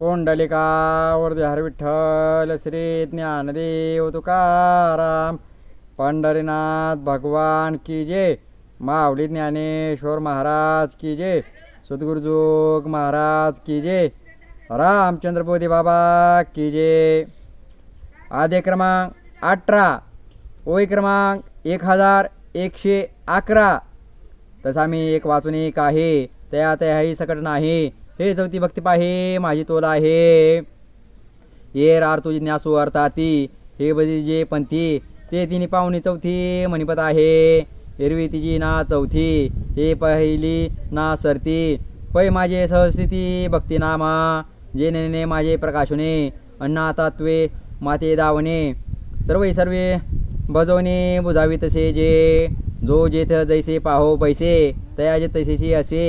पुंडलिकावरती हर विठ्ठल श्री ज्ञानदेव तुकाराम पंढरीनाथ भगवान की जय माऊली ज्ञानेश्वर महाराज की जय सद्गुरुजोग महाराज की जय रामचंद्र बोधी बाबा की जय. आदे क्रमांक अठरा ओळी क्रमांक एक हजार एकशे अकरा. तसा मी एक वाचून एक आहे त्या त्याही सकट नाही. हे चौथी भक्ती पाहे माझी तोल आहे. ये रार तुझी ज्ञासू अर्थाती हे बजी जे पंथी ते तिने पाहुणी चौथी मणिपत आहे. एरवी तिची ना चौथी हे पहिली ना सरती. पै माझे सहस्थिती भक्ती नामा जे नेने माझे प्रकाशने अण्णा तत्वे माते दावणे. सर्व सर्वे बजवणे बुजावी तसे जे. जो जेथ जैसे पाहो पैसे तया जे तसेसी असे.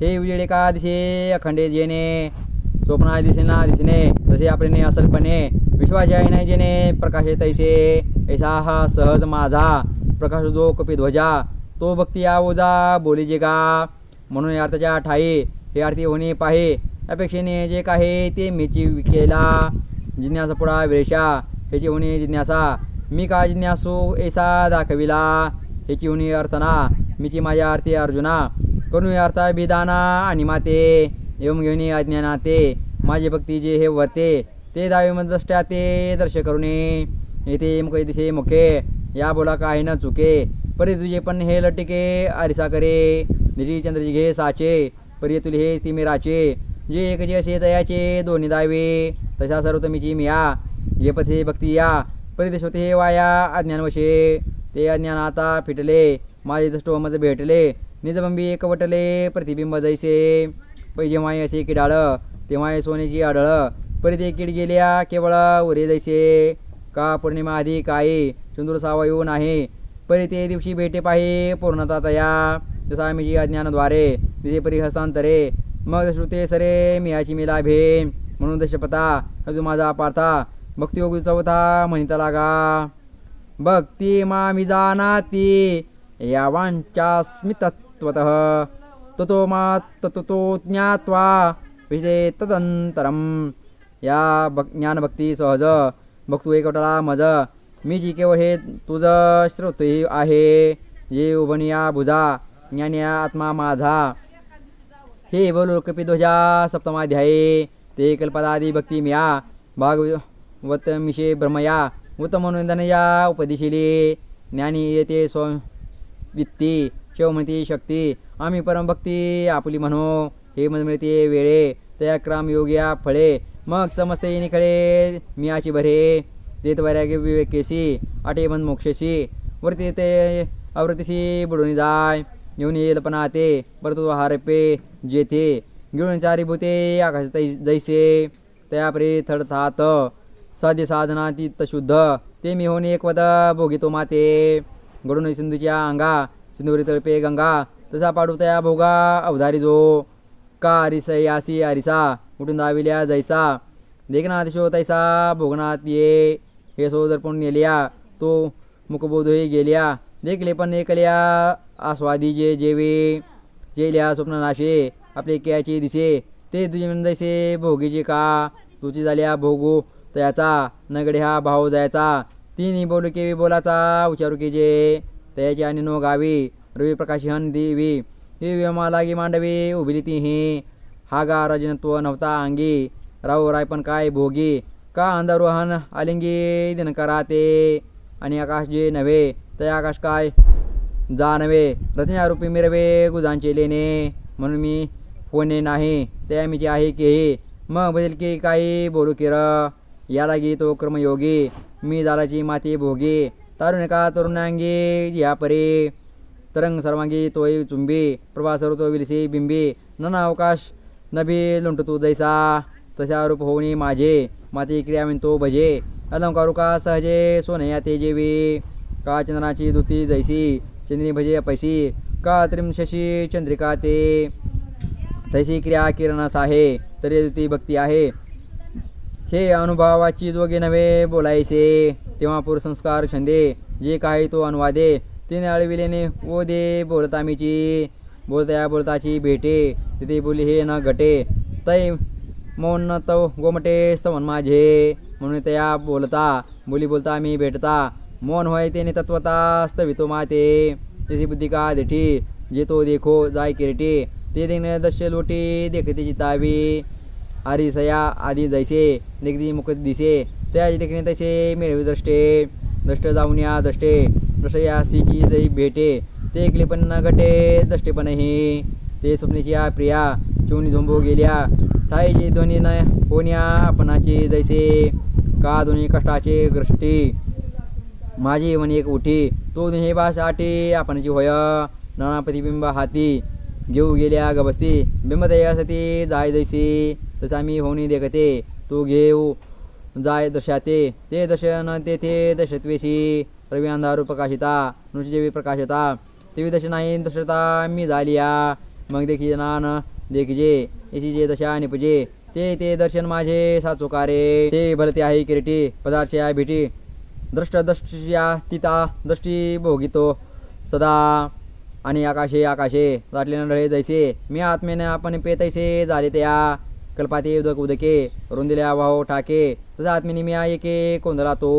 हे उजेडे का दिसे अखंडे जेने स्वप्ना दिसेना दिसणे तसे आपले असलपणे विश्वास आहे नाही जेने प्रकाशे तैसे ऐसा हा सहज माझा प्रकाश जो कपी ध्वजा तो भक्ती ओजा बोली जे म्हणून अर्थाच्या ठाई हे आरती होणे पाहे अपेक्षेने जे काही ते मीची केला जिज्ञासा पुढा वेशा ह्याची होणे जिज्ञासा मी का जिज्ञासू ऐसा दाखविला ह्याची होणे अर्थना मीची माझ्या आरती अर्जुना करून अर्थ बिदाना आणि माते एवम घेऊन अज्ञानाते माझे भक्ती जे हे वरते ते दावे दृष्ट्या ते दर्श करुणे. येथे मुख दिसे मुखे या बोला काही न चुके परी तुझे पण हे लटिके आरिसा करे. निजी चंद्रजी घे साचे परी तुले हे ती जे एक जे असे दयाचे दोन्ही दावे. तशा सर्व मीची मिया जे पथे भक्ती या परिदेश होते हे वाया अज्ञानवशे. ते अज्ञान आता फिटले माझे दृष्टोमज भेटले निजबंबी एक वटले प्रतिबिंब जैसे। पै जेव्हा असे किडाळ तेव्हा हे सोन्याची आढळ। परी ते किड गेल्या केवळ उरे जैसे। का पौर्णिमा आधी काही सुंदर सावा येऊन आहे परी ते दिवशी भेटे पाहि पूर्णता तया। जसा मीची अज्ञानद्वारे तिथे परी हस्तांतरे। मग श्रुते सरे मियाची मी लाभे। म्हणून दशपथा अजून माझा पार्था। भक्ती चौथा म्हणिता लागा। भक्ती मामी जानाती या त्वतः ततो मा ततो ज्ञात्वा विषय तदंतरम या भक् ज्ञानभक्ती सहज भक्तू एकवटाला मज। मी जी केवळ हे तुझं श्रोते आहे। जे उभनिया भुजा ज्ञानिया आत्मा माझा। हे बोलो कपिध्वजा सप्तमाध्याये ते कल्पदादी भक्ती मिया भागवत मिशे ब्रह्मया उत्तमनोंदनया उपदिशिले। ज्ञानी येते स्ववित्ती शिवमती शक्ती आम्ही परमभक्ती आपली म्हणू हे मन मिळते वेळे त्या क्राम योग्या फळे मग समजते खळे मियाची भरे देत वैराग्य विवेकेशी आटे मन मोक्षशी वरती ते आवृत्तीशी बुडून जाय येऊन येईल पण आते परतो हारपे जेथे गिळून चारी भूते आकाश तै जैसे थड थात साध्य साधना तीत शुद्ध ते मी होऊन एक वद भोगितो माते घडून सिंधूच्या अंगा सिंधुरी तळपे गंगा तसा पाडूतया भोगा अवधारी जो. का आरिस यासी आरिसा उठून दाविल्या जैसा. देखनाथ शो तैसा भोगनाथ ये. हे सो दर्पण नेल्या तो मुखबोधही गेल्या. देखले पण एकल्या आस्वादी जे जेवे. जेल्या स्वप्न नाशे आपले केयाचे दिसे. ते तुझे जैसे भोगीचे का. तुझी झाल्या भोगू तयाचा नगडे हा भाव जायचा. तिन्ही बोलू केवी बोलाचा उचारू के जे तयाची आणि नो गावी रवी प्रकाश हन देवी ही व्यमा लागी मांडवी उभिली ती ही हा गा राजनत्व नव्हता अंगी राव राय पण काय भोगी का अंधारोहन आलिंगी दिनकरा ते आणि आकाश जे नव्हे ते आकाश काय जानवे रत्ना रूपी मिरवे गुजांचे लेणे म्हणून मी होणे नाही त्या मीची आहे की मग बदल की काही बोलू किर या लागी तो कर्मयोगी मी झालाची माती भोगी तारुण एका तरुणांगी या परे तरंग सर्वांगी तोय चुंबी प्रभा सर्व तो विलसी बिंबी नना अवकाश नभी लुंट तू जैसा तशा रूप होऊनी माझे माती क्रिया तो भजे अलंकारुका सहजे सोनया ते जेवी का चंद्राची दुती जैसी चंद्री भजे पैसी का त्रिमशशी चंद्रिका ते तैसी क्रिया किरणास आहे तरी दुती भक्ती आहे. हे अनुभवाची जोगे नव्हे बोलायचे. तेव्हा पुरसंस्कार छंदे जे काही तो अनुवादे तिने अळविलेने ओ दे बोलता मीची बोलता या बोलताची भेटे तिथे बोली हे न घटे तै मौन तो गोमटे स्तवन माझे. म्हणून त्या बोलता बोली बोलता मी भेटता. मौन होय तेने तत्वता स्तवितो माते. त्याची बुद्धी का देठी जे तो देखो जाय किरटी. ते देखणे दश्य लोटी देखते चितावी आरिसया आधी जायचे निगदी मुख दिसे त्या देखणे तसे मिळवी दृष्टे दष्ट जाऊन या दष्टे दृष्ट या स्त्रीची जै भेटे ते ऐकले पण न गटे दष्टे पण ही ते स्वप्नेची या प्रिया चोनी झोंबो गेल्या ठाईची ध्वनी न होण्या आपणाची जैसे का दोन्ही कष्टाचे दृष्टी माझी म्हणे एक उठी तो हे भाषा आटी आपणची होय नाना प्रतिबिंब हाती घेऊ गेल्या गबसती सती जाय जैसी तसा मी होणी देखते. तू घेऊ जाय दशाते. ते दशन तेथे दशत्वेशी. रवी अंधारू प्रकाशिता. नुजेवी प्रकाशिता. तेवी दश नाही दशता मी झाली या मग देखी नान देखिजे. येशी जे दशा निपजे. ते ते दर्शन माझे साचोकारे. ते भलते आहे किरीटी. या भेटी. दृष्ट दृष्टिया तिता दृष्टी भोगितो सदा. आणि आकाशे आकाशे. दाटले नळे जैसे. मी आत्मेने आपण पेतैसे झाले त्या. कल्पाते उदक उदके रुंदिल्या वाहो टाके तसा आत्मनिमिया मी एके कोंदला तो?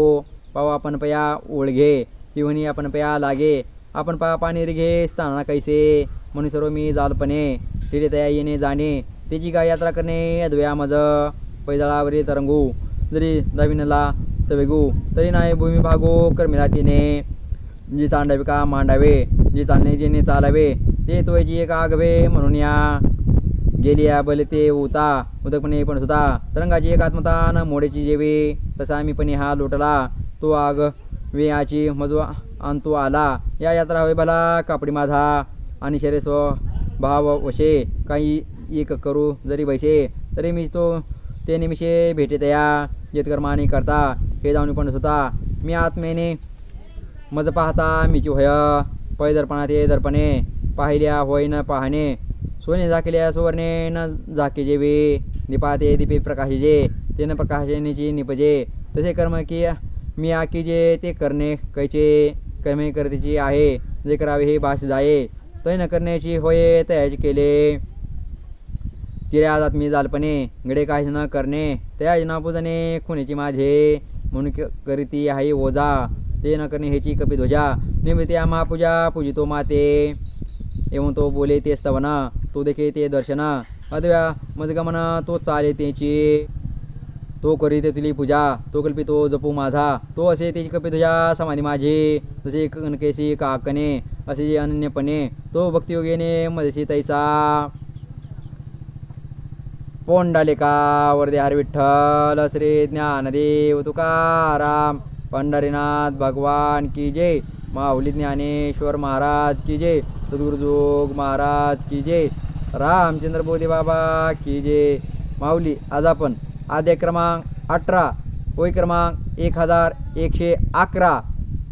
पाव आपण पया ओळघे पिवणी आपण पया लागे आपण पा पाणी रिघे स्थाना कैसे? म्हणून सर्व मी जालपणे तिथे तया येणे जाणे त्याची गाय यात्रा करणे अद्वया मज पैदळावरील तरंगू जरी दाविनला सवेगू तरी नाही भूमी भागो कर्मिला तिने. जी चांडावे का मांडावे जी चालणे जेणे चालावे ते तोयची एक आगवे म्हणून या. गेली या बले ते उता उदकपणे पण सुद्धा. तरंगाची एक आत्मता न मोडेची जेवे तसा मी पण हा लोटला. तो आग वेयाची मजवा आणतो आला. या यात्रा होय भला कापडी माझा. आणि शरीर स्व भाव वशे. काही एक करू जरी बैसे तरी मी तो ते निमिषे भेटे तया जेतकर्माने करता हे जाऊन पण सुद्धा. मी आत्मेने मज पाहता मीची होय. पै दर्पणात ये दर्पणे. पाहिल्या होय न पाहणे. सोने झाकेल्या सुवर्णे न झाके जेवे दीपाते दीपे प्रकाशिजे ते न प्रकाशनेची निपजे. तसे कर्म की मी आकी जे ते करणे कैचे कर्मे करतेची आहे जे करावे हे भाष जाये तय न करण्याची होय तयाची केले. किऱ्या जात मी जालपणे गडे काहीच न करणे तयाज ना पूजने खुनीची माझे. म्हणून क- करीती आहे ओझा ते न करणे ह्याची कपी ध्वजा निमित्त महापूजा पूजितो माते. एवं तो बोले ते स्तवन तो देखे ते दर्शन. अदव्या मजगमना तो चाले त्याची तो करी ते तुली पूजा. तो कल्पी तो जपू माझा. तो असे त्याची कपी तुझ्या समाधी माझी. जसे कणकेशी काकणे असे जे अनन्यपणे. तो भक्तियोगेने मजशी तैसा. पोंडालिका वरदे हर विठ्ठल श्री ज्ञानदेव तुकाराम पंढरीनाथ भगवान की जय. माऊली ज्ञानेश्वर महाराज की जय. सद्गुरुजोग महाराज की जय. रामचंद्र बोधे बाबा की जे. माऊली आज आपण आद्य क्रमांक अठरा होय क्रमांक एक हजार एकशे अकरा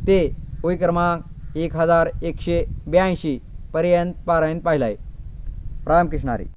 ते होय क्रमांक एक हजार एकशे ब्याऐंशी पर्यंत पारायण पाहिलं आहे रामकृष्णारी